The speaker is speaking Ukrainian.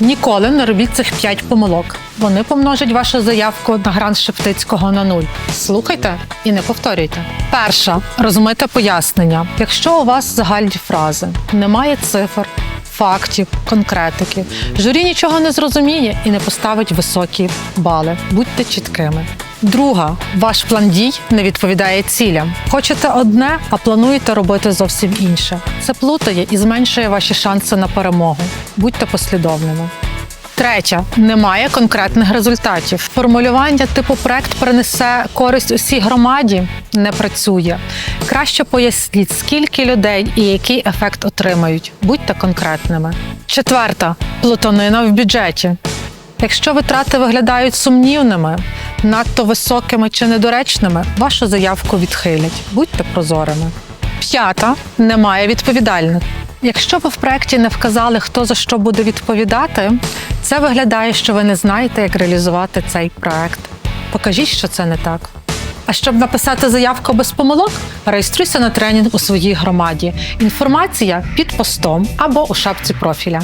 Ніколи не робіть цих 5 помилок. Вони помножать вашу заявку на грант Шептицького на нуль. Слухайте і не повторюйте. Перша розмите пояснення. Якщо у вас загальні фрази, немає цифр, фактів, конкретики, журі нічого не зрозуміє і не поставить високі бали. Будьте чіткими. Друга, ваш план дій не відповідає цілям. Хочете одне, а плануєте робити зовсім інше. Це плутає і зменшує ваші шанси на перемогу. Будьте послідовними. Третє немає конкретних результатів. Формулювання типу проект принесе користь усій громаді не працює. Краще поясніть, скільки людей і який ефект отримають. Будьте конкретними. Четверта плутанина в бюджеті. Якщо витрати виглядають сумнівними, надто високими чи недоречними, вашу заявку відхилять. Будьте прозорими. П'ята немає відповідальних. Якщо ви в проєкті не вказали, хто за що буде відповідати, це виглядає, що ви не знаєте, як реалізувати цей проєкт. Покажіть, що це не так. А щоб написати заявку без помилок, реєструйся на тренінг у своїй громаді. Інформація під постом або у шапці профіля.